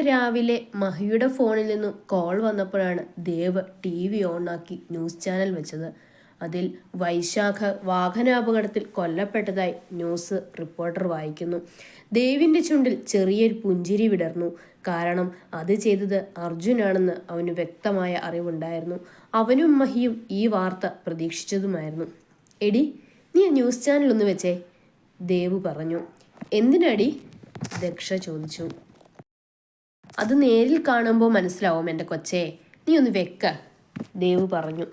രാവിലെ മഹിയുടെ ഫോണിൽ നിന്നും കോൾ വന്നപ്പോഴാണ് ദേവ് ടി വി ഓണാക്കി ന്യൂസ് ചാനൽ വെച്ചത്. അതിൽ വൈശാഖ വാഹനാപകടത്തിൽ കൊല്ലപ്പെട്ടതായി ന്യൂസ് റിപ്പോർട്ടർ വായിക്കുന്നു. ദേവിന്റെ ചുണ്ടിൽ ചെറിയൊരു പുഞ്ചിരി വിടർന്നു. കാരണം അത് ചെയ്തത് അർജുനാണെന്ന് അവന് വ്യക്തമായ അറിവുണ്ടായിരുന്നു. അവനും മഹിയും ഈ വാർത്ത പ്രതീക്ഷിച്ചതുമായിരുന്നു. എടി നീ ന്യൂസ് ചാനൽ ഒന്ന് വെച്ചേ ദേവ് പറഞ്ഞു. എന്തിനടി? ദക്ഷ ചോദിച്ചു. അത് നേരിൽ കാണുമ്പോൾ മനസ്സിലാവും എന്റെ കൊച്ചേ. നീ ഒന്ന് വെക്ക. ദേവ് പറഞ്ഞു.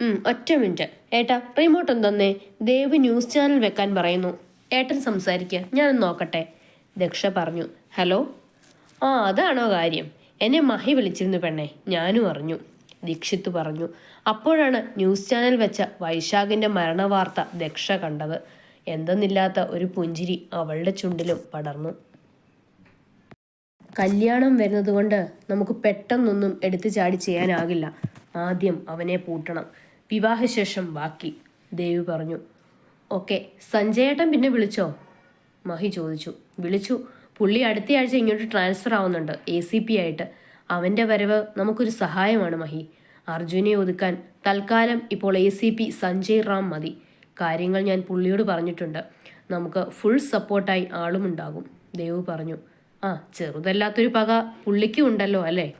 "ഉം, ഒറ്റ മിനിറ്റ്. ഏട്ടാ റിമോട്ട് എന്തെന്നേ തന്നേ ദേവ് ന്യൂസ് ചാനൽ വെക്കാൻ പറയുന്നു. ഏട്ടൻ സംസാരിക്കുക ഞാനൊന്ന് നോക്കട്ടെ. ദക്ഷ പറഞ്ഞു. ഹലോ? ആ അതാണോ കാര്യം. എന്നെ മഹി വിളിച്ചിരുന്നു പെണ്ണെ. ഞാനും അറിഞ്ഞു. ദീക്ഷിത്ത് പറഞ്ഞു. അപ്പോഴാണ് ന്യൂസ് ചാനൽ വെച്ച വൈശാഖിന്റെ മരണവാർത്ത ദക്ഷ കണ്ടത്. എന്തെന്നില്ലാത്ത ഒരു പുഞ്ചിരി അവളുടെ ചുണ്ടിലും പടർന്നു. കല്യാണം വരുന്നത് കൊണ്ട് നമുക്ക് പെട്ടെന്നൊന്നും എടുത്തു ചാടി ചെയ്യാനാകില്ല. ആദ്യം അവനെ പൂട്ടണം. വിവാഹശേഷം ബാക്കി. ദേവി പറഞ്ഞു. ഓക്കെ സഞ്ജയേട്ടൻ പിന്നെ വിളിച്ചോ? മഹി ചോദിച്ചു. വിളിച്ചു. പുള്ളി അടുത്തയാഴ്ച ഇങ്ങോട്ട് ട്രാൻസ്ഫർ ആവുന്നുണ്ട് എ സി പി ആയിട്ട്. അവന്റെ വരവ് നമുക്കൊരു സഹായമാണ് മഹി. അർജുനെ ഒതുക്കാൻ തൽക്കാലം ഇപ്പോൾ A C P Sanjay Ram മതി. കാര്യങ്ങൾ ഞാൻ പുള്ളിയോട് പറഞ്ഞിട്ടുണ്ട്. നമുക്ക് ഫുൾ സപ്പോർട്ടായി ആളുമുണ്ടാകും ദേവ് പറഞ്ഞു. ആ ചെറുതല്ലാത്തൊരു പക പുള്ളിക്കും ഉണ്ടല്ലോ അല്ലേ?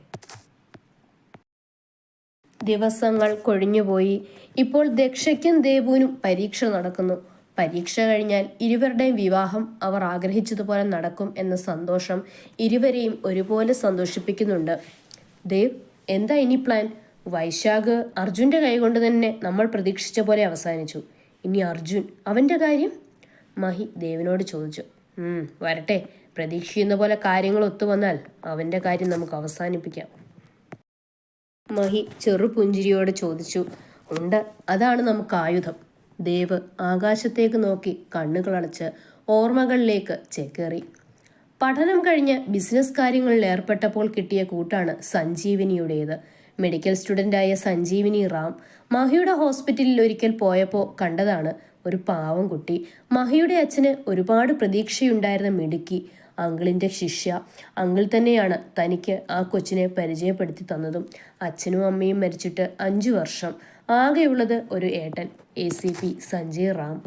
ദിവസങ്ങൾ കൊഴിഞ്ഞുപോയി. ഇപ്പോൾ ദക്ഷയ്ക്കും ദേവുവിനും പരീക്ഷ നടക്കുന്നു. പരീക്ഷ കഴിഞ്ഞാൽ ഇരുവരുടെയും വിവാഹം അവർ ആഗ്രഹിച്ചതുപോലെ നടക്കും എന്ന സന്തോഷം ഇരുവരെയും ഒരുപോലെ സന്തോഷിപ്പിക്കുന്നുണ്ട്. ദേവ് എന്താ ഇനി പ്ലാൻ? വൈശാഖ് അർജുന്റെ കൈകൊണ്ട് തന്നെ നമ്മൾ പ്രതീക്ഷിച്ച പോലെ അവസാനിച്ചു. ഇനി അർജുൻ അവന്റെ കാര്യം? മഹി ദേവിനോട് ചോദിച്ചു. "ഉം, വരട്ടെ. പ്രതീക്ഷിക്കുന്ന പോലെ കാര്യങ്ങൾ ഒത്തുവന്നാൽ അവന്റെ കാര്യം നമുക്ക് അവസാനിപ്പിക്കാം. മഹി ചെറുപുഞ്ചിരിയോട് ചോദിച്ചു ഉണ്ട് അതാണ് നമുക്ക് ആയുധം. ദേവ് ആകാശത്തേക്ക് നോക്കി കണ്ണുകളടച്ച് ഓർമ്മകളിലേക്ക് ചേക്കേറി. പഠനം കഴിഞ്ഞ് ബിസിനസ് കാര്യങ്ങളിൽ ഏർപ്പെട്ടപ്പോൾ കിട്ടിയ കൂട്ടാണ് സഞ്ജീവിനിയുടേത്. മെഡിക്കൽ സ്റ്റുഡന്റായ സഞ്ജീവിനി റാം മഹിയുടെ ഹോസ്പിറ്റലിൽ ഒരിക്കൽ പോയപ്പോൾ കണ്ടതാണ് ഒരു പാവം കുട്ടി. മഹിയുടെ അച്ഛന് ഒരുപാട് പ്രതീക്ഷയുണ്ടായിരുന്ന മിടുക്കി. അങ്കിളിന്റെ ശിഷ്യ. അങ്കിൾ തന്നെയാണ് തനിക്ക് ആ കൊച്ചിനെ പരിചയപ്പെടുത്തി തന്നതും. അച്ഛനും അമ്മയും മരിച്ചിട്ട് അഞ്ചു വർഷം. ആകെയുള്ളത് ഒരു ഏട്ടൻ A C P Sanjay Ram.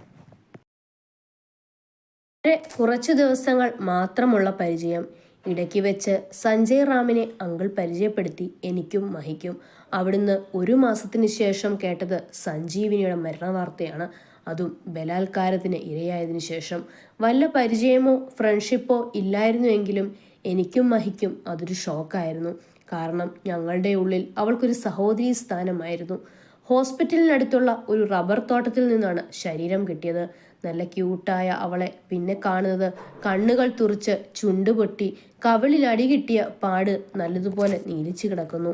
കുറച്ചു ദിവസങ്ങൾ മാത്രമുള്ള പരിചയം. ഇടയ്ക്ക് വെച്ച് സഞ്ജയ് റാമിനെ അങ്കിൾ പരിചയപ്പെടുത്തി എനിക്കും മഹിക്കും. അവിടുന്ന് ഒരു മാസത്തിന് ശേഷം കേട്ടത് സഞ്ജീവിനിയുടെ മരണവാർത്തയാണ്. അതും ബലാത്കാരത്തിന് ഇരയായതിനു ശേഷം വല്ല പരിചയമോ ഫ്രണ്ട്ഷിപ്പോ ഇല്ലായിരുന്നു എങ്കിലും എനിക്കും മഹിക്കും അതൊരു ഷോക്കായിരുന്നു കാരണം ഞങ്ങളുടെ ഉള്ളിൽ അവൾക്കൊരു സഹോദരി സ്ഥാനമായിരുന്നു. ഹോസ്പിറ്റലിനടുത്തുള്ള ഒരു റബ്ബർ തോട്ടത്തിൽ നിന്നാണ് ശരീരം കിട്ടിയത്. നല്ല ക്യൂട്ടായ അവളെ പിന്നെ കാണുന്നത് കണ്ണുകൾ തുറിച്ച് ചുണ്ടുപൊട്ടി കവിളിൽ അടി കിട്ടിയ പാട് നല്ലതുപോലെ നീലിച്ചു കിടക്കുന്നു.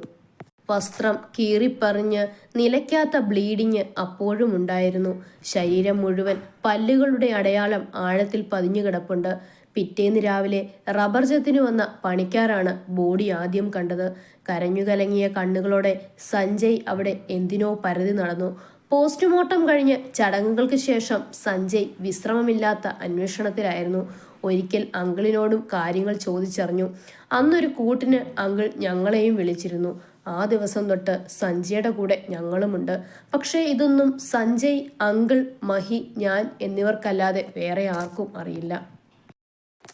വസ്ത്രം കീറിപ്പറിഞ്ഞ് നിലയ്ക്കാത്ത ബ്ലീഡിങ് അപ്പോഴും ഉണ്ടായിരുന്നു. ശരീരം മുഴുവൻ പല്ലുകളുടെ അടയാളം ആഴത്തിൽ പതിഞ്ഞു കിടപ്പുണ്ട്. പിറ്റേന്ന് രാവിലെ റബ്ബർ ജത്തിന് വന്ന പണിക്കാരാണ് ബോഡി ആദ്യം കണ്ടത്. കരഞ്ഞുകലങ്ങിയ കണ്ണുകളോടെ സഞ്ജയ് അവിടെ എന്തിനോ പരതി നടന്നു. പോസ്റ്റ്മോർട്ടം കഴിഞ്ഞ് ചടങ്ങുകൾക്ക് ശേഷം സഞ്ജയ് വിശ്രമമില്ലാത്ത അന്വേഷണത്തിലായിരുന്നു. ഒരിക്കൽ അങ്കിളിനോടും കാര്യങ്ങൾ ചോദിച്ചറിഞ്ഞു. അന്നൊരു കൂട്ടിന് അങ്കിൾ ഞങ്ങളെയും വിളിച്ചിരുന്നു. ആ ദിവസം തൊട്ട് സഞ്ജയുടെ കൂടെ ഞങ്ങളുമുണ്ട്. പക്ഷേ ഇതൊന്നും സഞ്ജയ് അങ്കിൾ മഹി ഞാൻ എന്നിവർക്കല്ലാതെ വേറെ ആർക്കും അറിയില്ല.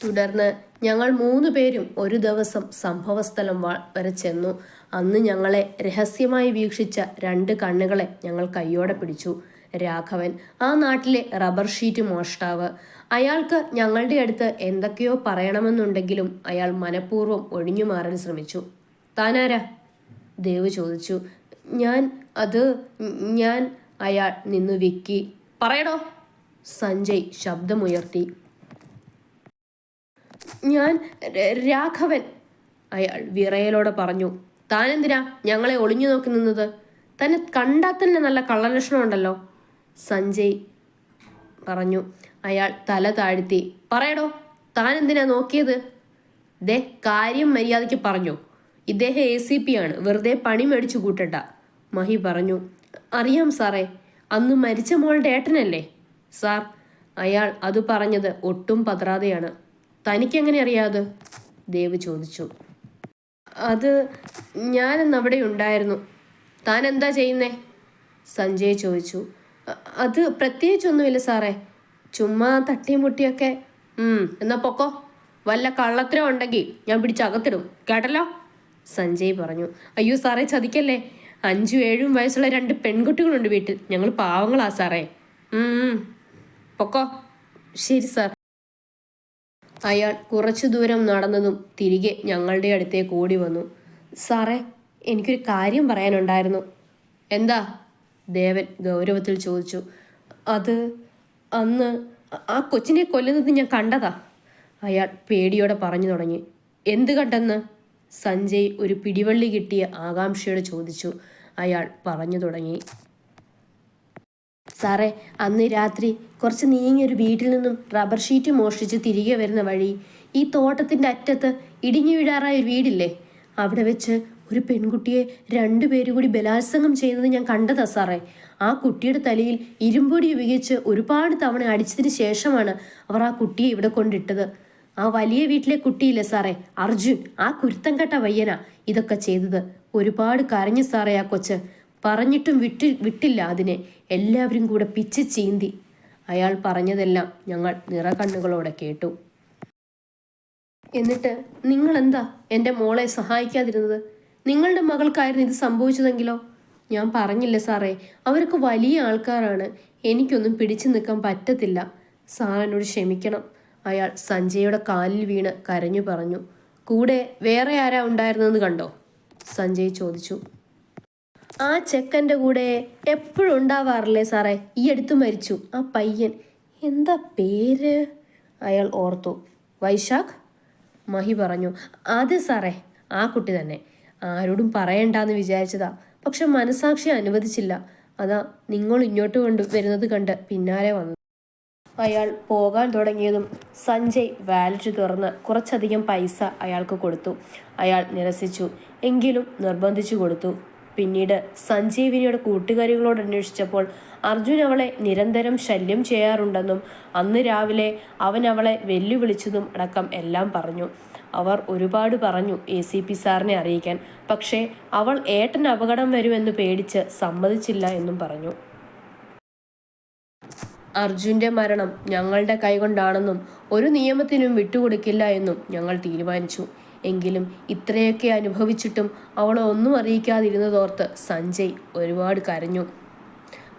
തുടർന്ന് ഞങ്ങൾ മൂന്ന് പേരും ഒരു ദിവസം സംഭവസ്ഥലം വരെ ചെന്നു. അന്ന് ഞങ്ങളെ രഹസ്യമായി വീക്ഷിച്ച രണ്ട് കണ്ണുകളെ ഞങ്ങൾ കയ്യോടെ പിടിച്ചു. രാഘവൻ ആ നാട്ടിലെ റബ്ബർ ഷീറ്റ് മോഷ്ടാവ്. അയാൾക്ക് ഞങ്ങളുടെ അടുത്ത് എന്തൊക്കെയോ പറയണമെന്നുണ്ടെങ്കിലും അയാൾ മനഃപൂർവം ഒഴിഞ്ഞു മാറാൻ ശ്രമിച്ചു. താനാരാ? ദേവ് ചോദിച്ചു ഞാൻ അത് ഞാൻ അയാൾ നിന്നു വിക്കി. പറയണോ സഞ്ജയ് ശബ്ദമുയർത്തി. ഞാൻ രാഘവൻ അയാൾ വിറയലോടെ പറഞ്ഞു. താനെന്തിനാ ഞങ്ങളെ ഒളിഞ്ഞു നോക്കി നിന്നത്? തന്നെ കണ്ടാൽ തന്നെ നല്ല കള്ളലക്ഷണം ഉണ്ടല്ലോ സഞ്ജയ് പറഞ്ഞു. അയാൾ തല താഴ്ത്തി. പറയടോ താനെന്തിനാ നോക്കിയത്? ദേ കാര്യം മര്യാദയ്ക്ക് പറഞ്ഞു. ഇദ്ദേഹം എ സി പി ആണ്. വെറുതെ പണി മേടിച്ചു കൂട്ടണ്ട. മഹി പറഞ്ഞു അറിയാം സാറേ അന്ന് മരിച്ച മോളുടെ ഏട്ടനല്ലേ? സാർ അയാൾ അത് പറഞ്ഞത് ഒട്ടും പതറാതെയാണ്. തനിക്കെങ്ങനെ അറിയാത് ദേവ് ചോദിച്ചു. അത് ഞാനന്ന് അവിടെ ഉണ്ടായിരുന്നു. താൻ എന്താ ചെയ്യുന്നേ? സഞ്ജയ് ചോദിച്ചു. "അ- അത് പ്രത്യേകിച്ചൊന്നുമില്ല സാറേ. ചുമ്മാ തട്ടിയും മുട്ടിയൊക്കെ ഉം, എന്നാ പൊക്കോ. വല്ല കള്ളത്തരം ഉണ്ടെങ്കിൽ ഞാൻ പിടിച്ചകത്തിടും. കേട്ടല്ലോ? സഞ്ജയ് പറഞ്ഞു അയ്യോ സാറേ ചതിക്കല്ലേ? അഞ്ചും ഏഴും വയസ്സുള്ള രണ്ട് പെൺകുട്ടികളുണ്ട് വീട്ടിൽ. ഞങ്ങൾ പാവങ്ങളാ സാറേ. പൊക്കോ. ശരി സാർ. അയാൾ കുറച്ചു ദൂരം നടന്നതും തിരികെ ഞങ്ങളുടെ അടുത്തേക്ക് ഓടി വന്നു. സാറേ എനിക്കൊരു കാര്യം പറയാനുണ്ടായിരുന്നു. എന്താ? ദേവൻ ഗൗരവത്തിൽ ചോദിച്ചു. അത് അന്ന് ആ കൊച്ചിനെ കൊല്ലുന്നത് ഞാൻ കണ്ടതാ. അയാൾ പേടിയോടെ പറഞ്ഞു തുടങ്ങി. എന്ത് കണ്ടെന്ന്? സഞ്ജയ് ഒരു പിടിവള്ളി കിട്ടിയ ആകാംക്ഷയോട് ചോദിച്ചു. അയാൾ പറഞ്ഞു തുടങ്ങി. സാറേ അന്ന് രാത്രി കുറച്ച് നീങ്ങിയൊരു വീട്ടിൽ നിന്നും റബ്ബർ ഷീറ്റ് മോഷ്ടിച്ച് തിരികെ വരുന്ന വഴി ഈ തോട്ടത്തിന്റെ അറ്റത്ത് ഇടിഞ്ഞു വീഴാറായ ഒരു വീടില്ലേ? അവിടെ വെച്ച് ഒരു പെൺകുട്ടിയെ രണ്ടുപേരും കൂടി ബലാത്സംഗം ചെയ്യുന്നത് ഞാൻ കണ്ടതാ സാറേ. ആ കുട്ടിയുടെ തലയിൽ ഇരുമ്പൊടി ഉപയോഗിച്ച് ഒരുപാട് തവണ അടിച്ചതിന് ശേഷമാണ് അവർ ആ കുട്ടിയെ ഇവിടെ കൊണ്ടിട്ടത്. ആ വലിയ വീട്ടിലെ കുട്ടിയില്ലേ സാറേ? അർജുൻ ആ കുരുത്തം കെട്ട പയ്യനാ ഇതൊക്കെ ചെയ്തത്. ഒരുപാട് കരഞ്ഞു സാറേ ആ കൊച്ച്. പറഞ്ഞിട്ടും വിട്ടി വിട്ടില്ല അതിനെ. എല്ലാവരും കൂടെ പിച്ച് ചീന്തി. അയാൾ പറഞ്ഞതെല്ലാം ഞങ്ങൾ നിറകണ്ണുകളോടെ കേട്ടു. എന്നിട്ട് നിങ്ങൾ എന്താ എന്റെ മോളെ സഹായിക്കാതിരുന്നത്? നിങ്ങളുടെ മകൾക്കായിരുന്നു ഇത് സംഭവിച്ചതെങ്കിലോ? ഞാൻ പറഞ്ഞില്ല സാറേ. അവരൊക്കെ വലിയ ആൾക്കാരാണ്. എനിക്കൊന്നും പിടിച്ചു നിൽക്കാൻ പറ്റത്തില്ല. സാറിനോട് ക്ഷമിക്കണം. അയാൾ സഞ്ജയുടെ കാലിൽ വീണ് കരഞ്ഞു പറഞ്ഞു. കൂടെ വേറെ ആരാ ഉണ്ടായിരുന്നെന്ന് കണ്ടോ? സഞ്ജയ് ചോദിച്ചു. ആ ചെക്കന്റെ കൂടെ എപ്പോഴും ഉണ്ടാവാറില്ലേ സാറേ? ഈ അടുത്ത് മരിച്ചു. ആ പയ്യൻ. എന്താ പേര്? അയാൾ ഓർത്തു. വൈശാഖ്? മഹി പറഞ്ഞു. അതെ സാറേ ആ കുട്ടി തന്നെ. ആരോടും പറയണ്ടെന്ന് വിചാരിച്ചതാ. പക്ഷെ മനസാക്ഷി അനുവദിച്ചില്ല. അതാ നിങ്ങൾ ഇങ്ങോട്ട് കൊണ്ട് വരുന്നത് കണ്ട് പിന്നാലെ വന്നു അയാൾ പോകാൻ തുടങ്ങിയതും സഞ്ജയ് വാലറ്റ് തുറന്ന് കുറച്ചധികം പൈസ അയാൾക്ക് കൊടുത്തു. അയാൾ നിരസിച്ചു. എങ്കിലും നിർബന്ധിച്ചു കൊടുത്തു. പിന്നീട് സഞ്ജീവിനിയുടെ കൂട്ടുകാരികളോട് അന്വേഷിച്ചപ്പോൾ അർജുൻ അവളെ നിരന്തരം ശല്യം ചെയ്യാറുണ്ടെന്നും അന്ന് രാവിലെ അവൻ അവളെ വെല്ലുവിളിച്ചതും അടക്കം എല്ലാം പറഞ്ഞു. അവർ ഒരുപാട് പറഞ്ഞു എ സി പി സാറിനെ അറിയിക്കാൻ. പക്ഷേ അവൾ ഏട്ടൻ അപകടം വരുമെന്ന് പേടിച്ച് സമ്മതിച്ചില്ല എന്നും പറഞ്ഞു. അർജുന്റെ മരണം ഞങ്ങളുടെ കൈകൊണ്ടാണെന്നും ഒരു നിയമത്തിനും വിട്ടുകൊടുക്കില്ല എന്നും ഞങ്ങൾ തീരുമാനിച്ചു. എങ്കിലും ഇത്രയൊക്കെ അനുഭവിച്ചിട്ടും അവളെ ഒന്നും അറിയിക്കാതിരുന്നതോർത്ത് സഞ്ജയ് ഒരുപാട് കരഞ്ഞു.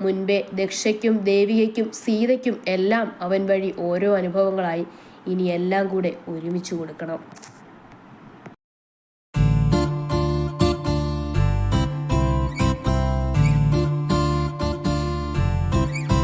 മുൻപേ ദക്ഷയ്ക്കും ദേവികയ്ക്കും സീതയ്ക്കും എല്ലാം അവൻ വഴി ഓരോ അനുഭവങ്ങളായി. ഇനി എല്ലാം കൂടെ ഒരുമിച്ച് കൊടുക്കണം.